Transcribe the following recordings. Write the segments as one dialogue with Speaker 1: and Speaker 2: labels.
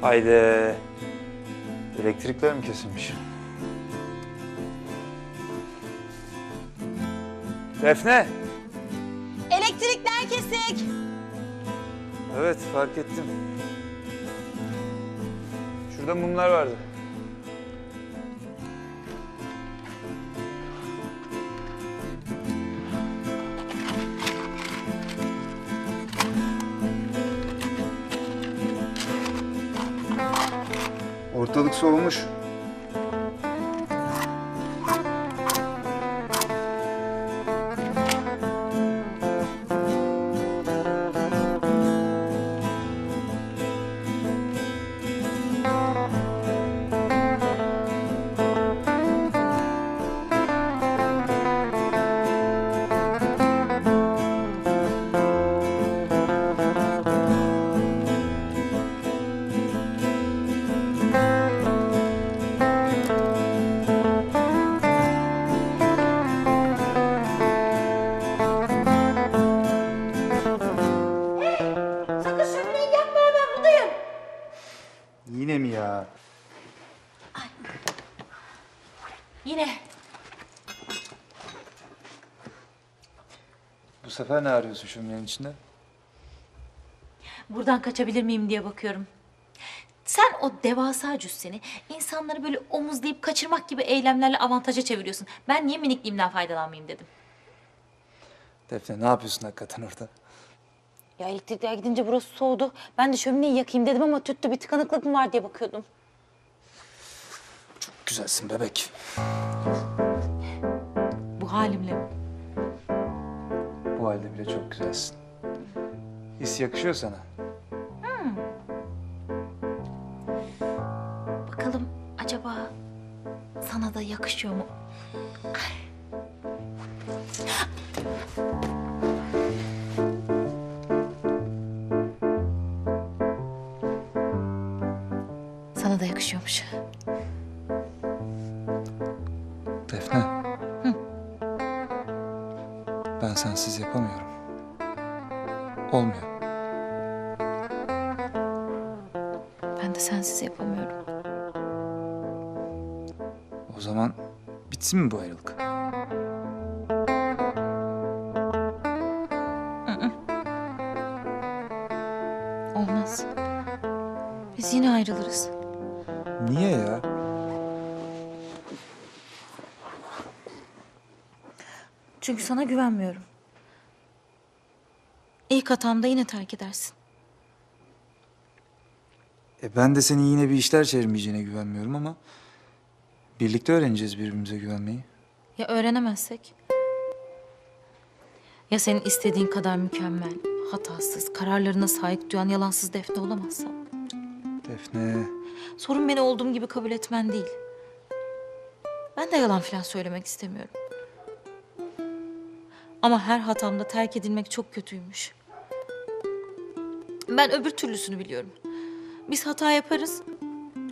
Speaker 1: Haydi. Elektrikler mi kesilmiş? Defne.
Speaker 2: Elektrikler kesik.
Speaker 1: Evet fark ettim. Şurada mumlar vardı. Ortalık soğumuş. Yine mi ya?
Speaker 2: Yine.
Speaker 1: Bu sefer ne arıyorsun şöminenin içinde?
Speaker 2: Buradan kaçabilir miyim diye bakıyorum. Sen o devasa cüsseni insanları böyle omuzlayıp kaçırmak gibi eylemlerle avantaja çeviriyorsun. Ben niye minikliğimden faydalanmayayım dedim.
Speaker 1: Defne ne yapıyorsun hakikaten orada?
Speaker 2: Ya elektrikler gidince burası soğudu. Ben de şömineyi yakayım dedim ama tüttü bir tıkanıklık mı var diye bakıyordum.
Speaker 1: Güzelsin bebek.
Speaker 2: Bu halimle mi?
Speaker 1: Bu halde bile çok güzelsin. His yakışıyor sana.
Speaker 2: Bakalım acaba sana da yakışıyor mu? Sana da yakışıyormuş.
Speaker 1: Defne. Ben sensiz yapamıyorum. Olmuyor.
Speaker 2: Ben de sensiz yapamıyorum.
Speaker 1: O zaman bitsin mi bu ayrılık?
Speaker 2: Olmaz. Biz yine ayrılırız.
Speaker 1: Niye ya?
Speaker 2: Çünkü sana güvenmiyorum. İlk hatamda yine terk edersin.
Speaker 1: E ben de senin yine bir işler çevirmeyeceğine güvenmiyorum ama... ...birlikte öğreneceğiz birbirimize güvenmeyi.
Speaker 2: Ya öğrenemezsek? Ya senin istediğin kadar mükemmel, hatasız, kararlarına saygı duyan yalansız Defne olamazsam?
Speaker 1: Defne...
Speaker 2: Sorun beni olduğum gibi kabul etmen değil. Ben de yalan falan söylemek istemiyorum. Ama her hatamda terk edilmek çok kötüymüş. Ben öbür türlüsünü biliyorum. Biz hata yaparız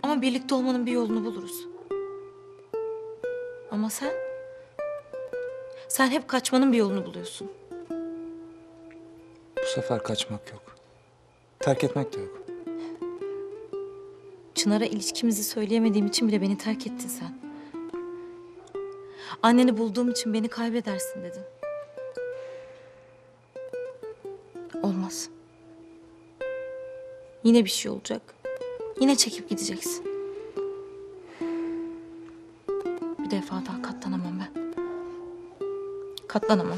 Speaker 2: ama birlikte olmanın bir yolunu buluruz. Ama sen... Sen hep kaçmanın bir yolunu buluyorsun.
Speaker 1: Bu sefer kaçmak yok. Terk etmek de yok.
Speaker 2: Çınar'a ilişkimizi söyleyemediğim için bile beni terk ettin sen. Anneni bulduğum için beni kaybedersin dedin. Olmaz. Yine bir şey olacak. Yine çekip gideceksin. Bir defa daha katlanamam ben. Katlanamam.